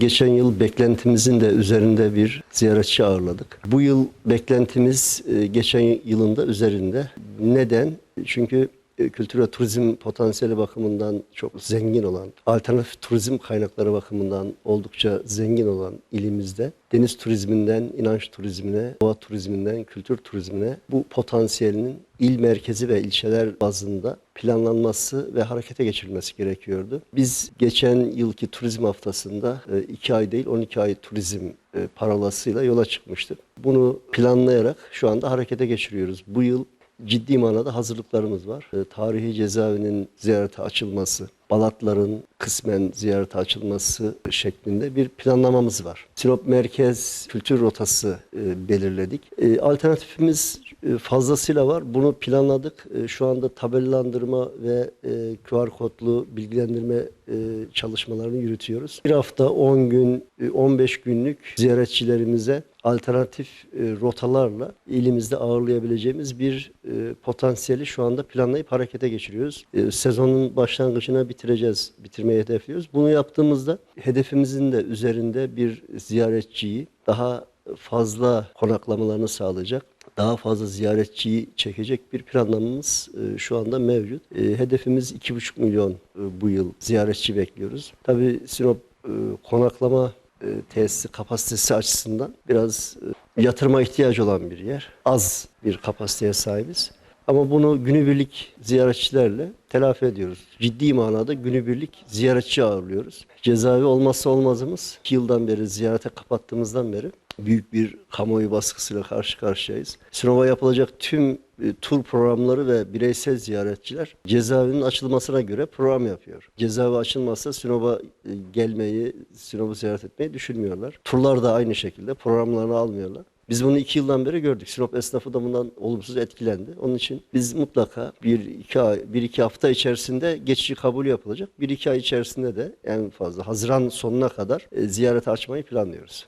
Geçen yıl beklentimizin de üzerinde bir ziyaretçi ağırladık. Bu yıl beklentimiz e, geçen yılın da üzerinde. Neden? Çünkü kültür ve turizm potansiyeli bakımından çok zengin olan, alternatif turizm kaynakları bakımından oldukça zengin olan ilimizde deniz turizminden inanç turizmine, doğa turizminden kültür turizmine bu potansiyelinin il merkezi ve ilçeler bazında planlanması ve harekete geçirilmesi gerekiyordu. Biz geçen yılki turizm haftasında 2 ay değil 12 ay turizm e, parolasıyla yola çıkmıştık. Bunu planlayarak şu anda harekete geçiriyoruz. Bu yıl ciddi manada hazırlıklarımız var. E, Tarihi cezaevinin ziyarete açılması, Balatların kısmen ziyarete açılması şeklinde bir planlamamız var. Sinop Merkez Kültür Rotası e, belirledik. E, alternatifimiz fazlasıyla var. Bunu planladık. E, şu anda tabellandırma ve e, QR kodlu bilgilendirme e, çalışmalarını yürütüyoruz. Bir hafta 10 gün, e, 15 günlük ziyaretçilerimize alternatif e, rotalarla ilimizde ağırlayabileceğimiz bir e, potansiyeli şu anda planlayıp harekete geçiriyoruz. E, sezonun başlangıcına bitireceğiz, bitirmeyi hedefliyoruz. Bunu yaptığımızda hedefimizin de üzerinde bir ziyaretçiyi daha fazla konaklamalarını sağlayacak, daha fazla ziyaretçiyi çekecek bir planlamamız e, şu anda mevcut. E, hedefimiz 2,5 milyon e, bu yıl ziyaretçi bekliyoruz. Tabii Sinop konaklama tesisi kapasitesi açısından biraz yatırıma ihtiyacı olan bir yer. Az bir kapasiteye sahibiz. Ama bunu günübirlik ziyaretçilerle telafi ediyoruz. Ciddi manada günübirlik ziyaretçi ağırlıyoruz. Cezaevi olmazsa olmazımız. 2 yıldan beri ziyarete kapattığımızdan beri büyük bir kamuoyu baskısıyla karşı karşıyayız. Sinop'a yapılacak tüm e, tur programları ve bireysel ziyaretçiler cezaevinin açılmasına göre program yapıyor. Cezaevi açılmazsa Sinop'a e, gelmeyi, Sinop'u ziyaret etmeyi düşünmüyorlar. Turlar da aynı şekilde programlarını almıyorlar. Biz bunu iki yıldan beri gördük. Sinop esnafı da bundan olumsuz etkilendi. Onun için biz mutlaka bir iki ay, bir iki hafta içerisinde geçici kabul yapılacak. Bir iki ay içerisinde de en fazla Haziran sonuna kadar e, ziyarete açmayı planlıyoruz.